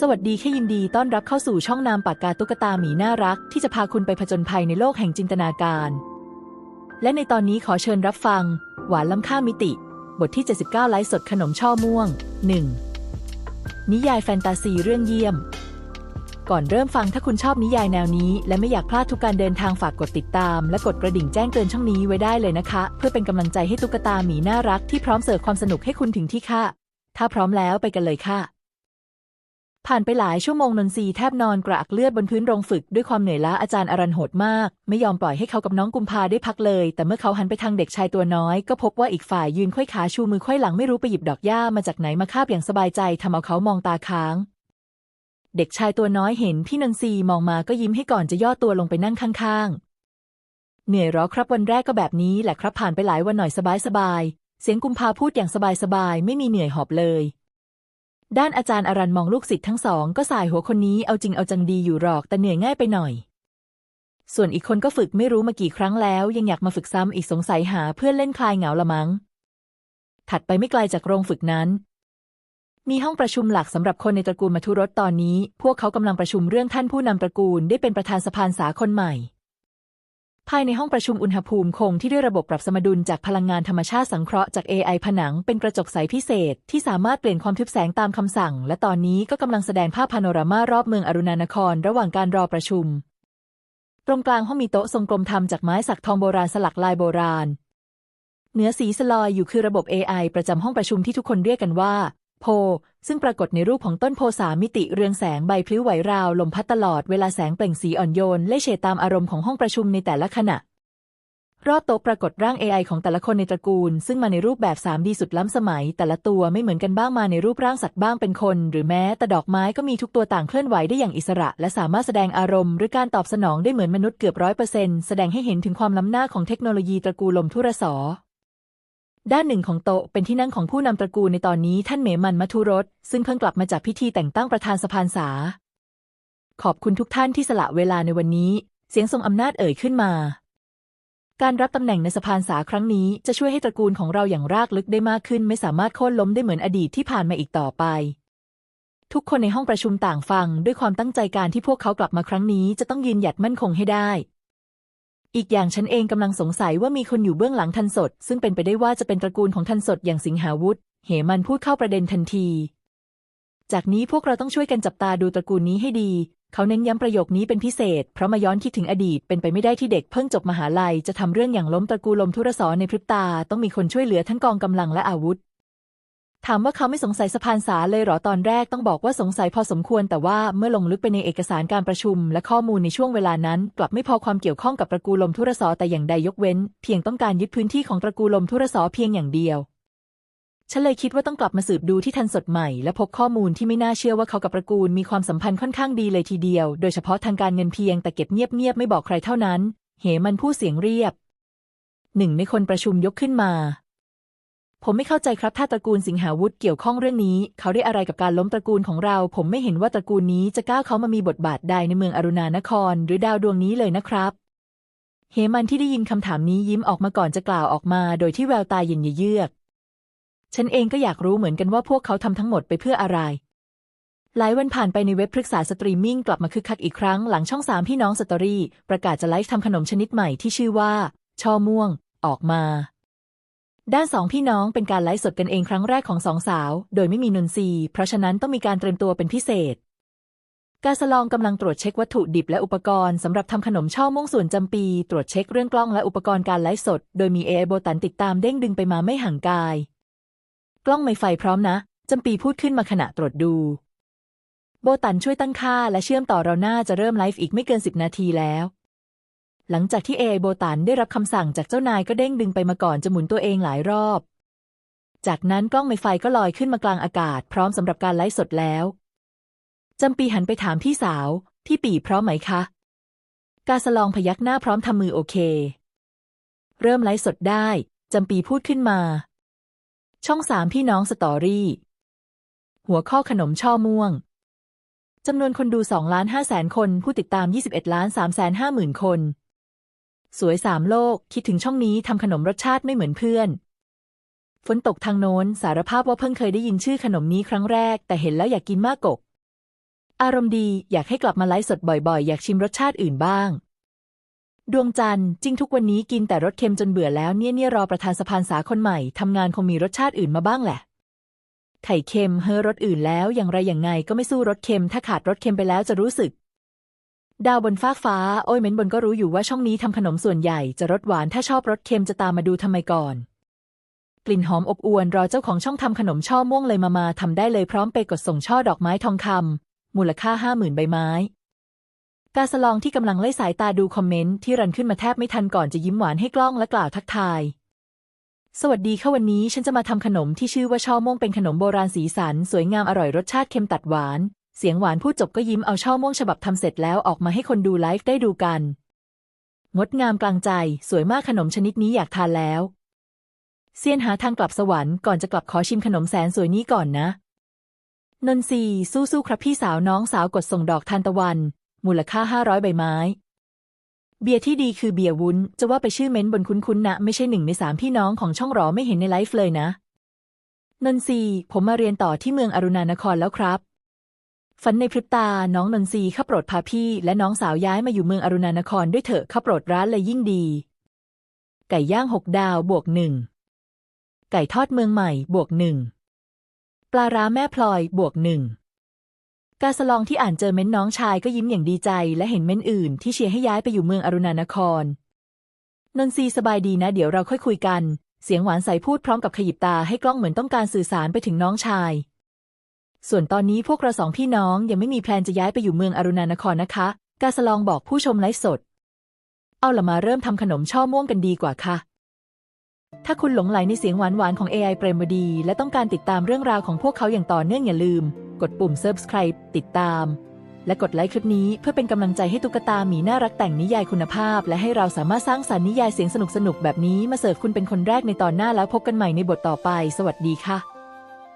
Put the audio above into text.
สวัสดีแค่ยินดีต้อนรับเข้าสู่ช่องนามปากกาตุ๊กตาหมีน่ารัก ที่จะพาคุณไปผจญภัยในโลกแห่งจินตนาการ และในตอนนี้ขอเชิญรับฟัง หวานล้ำค่ามิติ บทที่ 79 ไลฟ์สดขนมช่อม่วง 1. นิยายแฟนตาซีเรื่องเยี่ยม ก่อนเริ่มฟังถ้าคุณชอบนิยายแนวนี้ และไม่อยากพลาดทุกการเดินทางฝากกดติดตาม และกดกระดิ่งแจ้งเตือนช่องนี้ไว้ได้เลยนะคะ เพื่อเป็นกำลังใจให้ตุ๊กตาหมีน่ารักที่พร้อมเสิร์ฟความสนุกให้คุณถึงที่ค่ะถ้าพร้อมแล้วไปกันเลยค่ะ ผ่านไปหลายชั่วโมงนนทรีแทบนอนกระอักเลือดบนพื้นโรงฝึกด้วยความเหนื่อยล้าอาจารย์อรันโหดมาก ไม่ยอมปล่อยให้เขากับน้องกุมภาได้พักเลย แต่เมื่อเขาหันไปทางเด็กชายตัวน้อย ก็พบว่าอีกฝ่ายยืนค่อยขาชูมือค่อยหลังไม่รู้ไปหยิบดอกหญ้ามาจากไหนมาคาบอย่างสบายใจทำเอาเขามองตาค้าง เด็กชายตัวน้อยเห็นพี่นนทรีมองมาก็ยิ้มให้ก่อนจะย่อตัวลงไปนั่งข้างๆ เหนื่อยหรอครับวันแรกก็แบบนี้แหละครับผ่านไปหลายวันหน่อยสบายๆเสียงกุมภาพูดอย่างสบายๆไม่มีเหนื่อยหอบเลย ด้านอาจารย์อรันมองลูกศิษย์ทั้งสองก็สายหัวคนนี้เอาจริงเอาจังดีอยู่หรอกแต่เหนื่อยง่ายไปหน่อย ส่วนอีกคนก็ฝึกไม่รู้มากี่ครั้งแล้ว ยังอยากมาฝึกซ้ำอีกสงสัยหาเพื่อนเล่นคลายเหงาละมัง้ง ถัดไปไม่ไกลจากโรงฝึกนั้น มีห้องประชุมหลักสำหรับคนในตระกูลมัทุรสตอนนี้ พวกเขากำลังประชุมเรื่องท่านผู้นำตระกูลได้เป็นประธานสภาสาคนใหม่ ภายในห้องประชุมอุณหภูมิคงที่ด้วยระบบปรับสมดุลจากพลังงานธรรมชาติสังเคราะห์จาก AI ผนังเป็นกระจกใสพิเศษ ที่สามารถเปลี่ยนความทึบแสงตามคำสั่ง และตอนนี้ก็กำลังแสดงภาพพาโนรามารอบเมืองอรุณานคร ระหว่างการรอประชุม ตรงกลางห้องมีโต๊ะทรงกลมทำจากไม้สักทองโบราณสลักลายโบราณ เหนือสีสลอยอยู่คือระบบ AI ประจำห้องประชุมที่ทุกคนเรียกกันว่า โพ ซึ่งปรากฏในรูปของต้นโพสามิติเรืองแสงใบพลิ้วไหวราวลมพัดตลอดเวลาแสงเปล่งสีอ่อนโยนเล่เฉดตามอารมณ์ของห้องประชุมในแต่ละขณะ รอบโต๊ะปรากฏร่าง AI ของแต่ละคนในตระกูล ซึ่งมาในรูปแบบ 3D สุดล้ำสมัย แต่ละตัวไม่เหมือนกันบ้างมาในรูปร่างสัตว์บ้างเป็นคน หรือแม้แต่ดอกไม้ก็มีทุกตัวต่างเคลื่อนไหวได้อย่างอิสระ และสามารถแสดงอารมณ์ หรือการตอบสนองได้เหมือนมนุษย์เกือบร้อยเปอร์เซ็นต์แสดงให้เห็นถึงความล้ำหน้าของเทคโนโลยีตระกูลลมทุรสอ ด้านหนึ่งของโต๊ะเป็นที่นั่งของผู้นำตระกูลในตอนนี้ท่านเหมมันมัทุรสซึ่งเพิ่งกลับมาจากพิธีแต่งตั้งประธานสภาสา ขอบคุณทุกท่านที่สละเวลาในวันนี้ เสียงทรงอำนาจเอ่ยขึ้นมา การรับตำแหน่งในสภาสาครั้งนี้จะช่วยให้ตระกูลของเราอย่างรากลึกได้มากขึ้น ไม่สามารถโค่นล้มได้เหมือนอดีตที่ผ่านมาอีกต่อไป ทุกคนในห้องประชุมต่างฟัง ด้วยความตั้งใจการที่พวกเขากลับมาครั้งนี้จะต้องยืนหยัดมั่นคงให้ได้ อีกอย่างฉันเองกำลังสงสัยว่ามีคนอยู่เบื้องหลังทันสด ซึ่งเป็นไปได้ว่าจะเป็นตระกูลของทันสดอย่างสิงหาวุธเหมันพูดเข้าประเด็นทันที จากนี้พวกเราต้องช่วยกันจับตาดูตระกูลนี้ให้ดี เขาเน้นย้ำประโยคนี้เป็นพิเศษ เพราะมาย้อนคิดถึงอดีตเป็นไปไม่ได้ที่เด็กเพิ่งจบมหาลัยจะทำเรื่องอย่างล้มตระกูลลมทุรสอในพริบตา ต้องมีคนช่วยเหลือทั้งกองกำลังและอาวุธ ถามว่าเขาไม่สงสัยสะพานสาเลยเหรอตอนแรกต้องบอกว่าสงสัยพอสมควร แต่ว่าเมื่อลงลึกไปในเอกสารการประชุม และข้อมูลในช่วงเวลานั้น กลับไม่พอความเกี่ยวข้องกับตระกูลลมทุรสอแต่อย่างใดยกเว้น เพียงต้องการยึดพื้นที่ของตระกูลลมทุรสอเพียงอย่างเดียวฉันเลยคิดว่าต้องกลับมาสืบดูที่ทันสดใหม่ และพบข้อมูลที่ไม่น่าเชื่อว่าเขากับตระกูลมีความสัมพันธ์ค่อนข้างดีเลยทีเดียว โดยเฉพาะทางการเงินเพียงแต่เก็บเงียบๆไม่บอกใครเท่านั้น เหมันผู้เสียงเรียบ หนึ่งในคนประชุมยกขึ้นมา ผมไม่เข้าใจครับถ้าตระกูลสิงหาวุธเกี่ยวข้องเรื่องนี้ เขาได้อะไรกับการล้มตระกูลของเรา ผมไม่เห็นว่าตระกูลนี้จะก้าวเขามามีบทบาทใดในเมืองอรุณานคร หรือดาวดวงนี้เลยนะครับเหมันที่ได้ยินคำถามนี้ยิ้มออกมาก่อนจะกล่าวออกมา โดยที่แววตาเย็นเยือก ฉันเองก็อยากรู้เหมือนกันว่าพวกเขาทำทั้งหมดไปเพื่ออะไร หลายวันผ่านไปในเว็บพฤกษาสตรีมมิ่งกลับมาคึกคักอีกครั้งหลังช่องสามพี่น้องสตอรี่ ประกาศจะไลฟ์ทำขนมชนิดใหม่ที่ชื่อว่า ช่อม่วง ออกมา ด้านสองพี่น้องเป็นการไลฟ์สดกันเองครั้งแรกของสองสาว โดยไม่มีนนทรีเพราะฉะนั้นต้องมีการเตรียมตัวเป็นพิเศษ กาสลองกำลังตรวจเช็ควัตถุดิบและอุปกรณ์สำหรับทำขนมช่อม่วงส่วนจำปี ตรวจเช็คเรื่องกล้องและอุปกรณ์การไลฟ์สด โดยมี AI โบตันติดตามเด้งดึงไปมาไม่ห่างกาย กล้องไม่ไฟพร้อมนะจำปีพูดขึ้นมาขณะตรวจดู โบตันช่วยตั้งค่าและเชื่อมต่อเราหน้าจะเริ่มไลฟ์อีกไม่เกินสิบนาทีแล้ว หลังจากที่ AI โบตันได้รับคำสั่งจากเจ้านายก็เด้งดึงไปมาก่อนจะหมุนตัวเองหลายรอบ จากนั้นกล้องไมไฟก็ลอยขึ้นมากลางอากาศ พร้อมสำหรับการไลฟ์สดแล้ว จำปีหันไปถามพี่สาว พี่ปีพร้อมไหมคะ กาสลองพยักหน้าพร้อมทำมือโอเค เริ่มไลฟ์สดได้ จำปีพูดขึ้นมา ช่องสามพี่น้องสตอรี่ หัวข้อขนมช่อม่วงจำนวนคนดู2ล้าน5แสนคน ผู้ติดตาม 21ล้าน3แสน5หมื่นคน สวยสามโลก คิดถึงช่องนี้ทำขนมรสชาติไม่เหมือนเพื่อน ฝนตกทางโน้นสารภาพว่าเพิ่งเคยได้ยินชื่อขนมนี้ครั้งแรก แต่เห็นแล้วอยากกินมากกบอารมณ์ดีอยากให้กลับมาไลฟ์สดบ่อยๆ อยากชิมรสชาติอื่นบ้าง ดวงจันทร์จริงทุกวันนี้กินแต่รสเค็มจนเบื่อแล้วเนี่ยเนี่ยรอประธานสภานสาคนใหม่ทำงานคงมีรสชาติอื่นมาบ้างแหละ ไข่เค็มเฮอรสอื่นแล้วอย่างไรอย่างไงก็ไม่สู้รสเค็ม ถ้าขาดรสเค็มไปแล้วจะรู้สึก ดาวบนฟากฟ้า โอ้ยเม้นบนก็รู้อยู่ว่าช่องนี้ทำขนมส่วนใหญ่จะรสหวานถ้าชอบรสเค็มจะตามมาดูทำไมก่อน กลิ่นหอมอบอวนรอเจ้าของช่องทำขนมช่อม่วงเลยมามาทำได้เลยพร้อมไปกดส่งช่อดอกไม้ทองคำมูลค่าห้าหมื่นใบไม้ กาสลองที่กำลังไล่สายตาดูคอมเมนต์ที่รันขึ้นมาแทบไม่ทันก่อนจะยิ้มหวานให้กล้องและกล่าวทักทาย สวัสดีค่ะวันนี้ฉันจะมาทำขนมที่ชื่อว่าช่อม่วงเป็นขนมโบราณสีสัน สวยงามอร่อยรสชาติเค็มตัดหวาน เสียงหวานพูดจบก็ยิ้มเอาช่อม่วงฉบับทำเสร็จแล้วออกมาให้คนดูไลฟ์ได้ดูกัน งดงามกลางใจ สวยมากขนมชนิดนี้อยากทานแล้วเซียนหาทางกลับสวรรค์ก่อนจะกลับขอชิมขนมแสนสวยนี้ก่อนนะ นนทรีสู้ๆครับพี่สาวน้องสาวกดส่งดอกทานตะวัน มูลค่าห้าร้อยใบไม้ เบียร์ที่ดีคือเบียร์วุ้น จะว่าไปชื่อเม้นบนคุ้นๆนะ ไม่ใช่หนึ่งในสามพี่น้องของช่องหรอไม่เห็นในไลฟ์เลยนะ นนทรีผมมาเรียนต่อที่เมืองอรุณานครแล้วครับ ฝันในพริบตา น้องนนทรีข้าโปรดพาพี่ และน้องสาวย้ายมาอยู่เมืองอรุณานครด้วยเถอะข้าโปรดร้านเลยยิ่งดี ไก่ย่างหกดาวบวกหนึ่ง ไก่ทอดเมืองใหม่บวกหนึ่ง ปลาร้าแม่พลอยบวกหนึ่ง กาสลองที่อ่านเจอเม้นน้องชายก็ยิ้มอย่างดีใจ และเห็นเม้นอื่น ที่เชียร์ให้ย้ายไปอยู่เมืองอรุณานคร นนทรีสบายดีนะ เดี๋ยวเราค่อยคุยกัน เสียงหวานใสพูดพร้อมกับขยิบตาให้กล้องเหมือนต้องการสื่อสารไปถึงน้องชาย ส่วนตอนนี้พวกเราสองพี่น้องยังไม่มีแพลนจะย้ายไปอยู่เมืองอรุณานครนะคะ กาสลองบอกผู้ชมไลฟ์สด เอาละมาเริ่มทำขนมช่อม่วงกันดีกว่าค่ะ ถ้าคุณหลงไหลในเสียงหวานๆของ AI เปรมวดี และต้องการติดตามเรื่องราวของพวกเขาอย่างต่อเนื่องอย่าลืม กดปุ่ม subscribe ติดตาม และกดไลค์คลิปนี้เพื่อเป็นกำลังใจให้ตุ๊กตาหมีน่ารักแต่งนิยายคุณภาพ และให้เราสามารถสร้างสรรค์นิยายเสียงสนุกๆแบบนี้มาเสิร์ฟคุณเป็นคนแรกในตอนหน้าแล้วพบกันใหม่ในบทต่อไป สวัสดีค่ะ